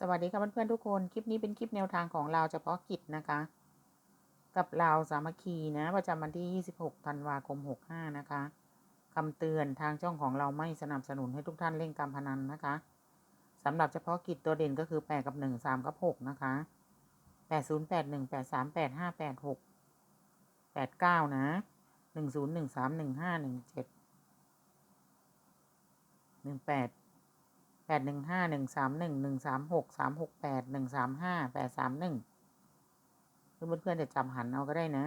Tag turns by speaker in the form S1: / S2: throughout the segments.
S1: สวัสดีค่ะเพื่อนๆทุกคน คลิปนี้เป็นคลิปแนวทางของเราเฉพาะกิจนะคะ กับเราสามัคคีนะ ประจำวันที่ 26 ธันวาคม 65 นะคะคำเตือนทางช่องของเราไม่สนับสนุนให้ทุกท่านเล่นการพนันนะคะสำหรับเฉพาะกิจตัวเด่นก็คือ 8 กับ 1 3 กับ 6 นะคะ 80 81 83 85 86 89 นะ 10 13 15 17 18 แปดหนึ่งห้าหนึ่งสามหนึ่งหนึ่งสามหกสามหกแปดหนึ่งสามห้าแปดสามหนึ่งเพื่อนเพื่อนจะจับหันเอาก็ได้นะ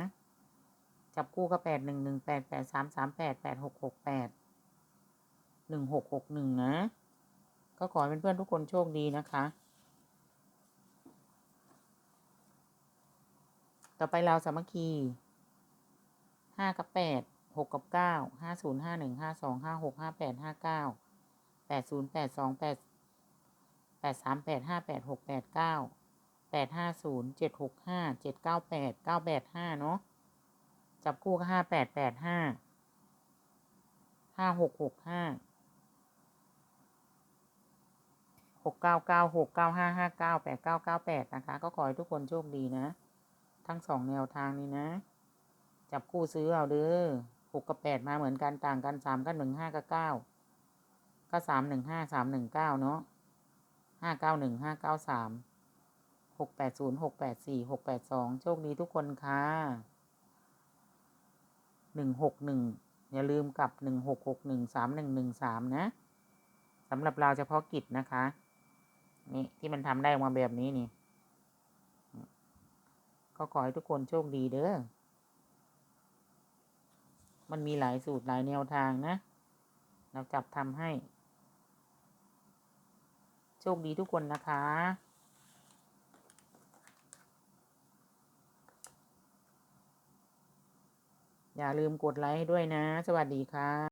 S1: จับคู่ก็แปดหนึ่งหนึ่งแปดแปดสามสามแปดแปดหกหกแปดหนึ่งหกหกหนึ่งนะ ก็ขอให้เพื่อนๆทุกคนโชคดีนะคะ ต่อไปเราสามัคคีห้ากับแปดหกกับเก้าห้าศูนย์ห้าหนึ่งห้าสองห้าหกห้าแปดห้าเก้า แปดศูนย์แปดสองแปดแปดสามแปดห้าแปดหกแปดเก้าแปดห้าศูนย์เจ็ดหกห้าเจ็ดเก้าแปดเก้าแปดห้าเนาะจับคู่ก็ห้าแปดแปดห้าห้าหกหกห้าหกเก้าเก้าหกเก้าห้าห้าเก้าแปดเก้าเก้าแปดนะคะ ก็ขอให้ทุกคนโชคดีนะ ทั้งสองแนวทางนี้นะ จับคู่ซื้อเอาเด้อหกกับแปดมาเหมือนกันต่างกันสามกับหนึ่งห้ากับเก้า ก็สามหนึ่งห้าสามหนึ่งเก้าเนาะห้าเก้าหนึ่งห้าเก้าสามหกแปดศูนย์หกแปดสี่หกแปดสองโชคดีทุกคนค่ะหนึ่งหกหนึ่งอย่าลืมกับหนึ่งหกหกหนึ่งสามหนึ่งหนึ่งสามนะสำหรับเราเฉพาะกิจนะคะ นี่ที่มันทำได้ออกมาแบบนี้นี่ ก็ขอให้ทุกคนโชคดีเด้อมันมีหลายสูตรหลายแนวทางนะ เราจับทำให้ ชคดีทุกคนนะคะอย่าลืมกดไลค์ด้วยนะ สวัสดีค่ะ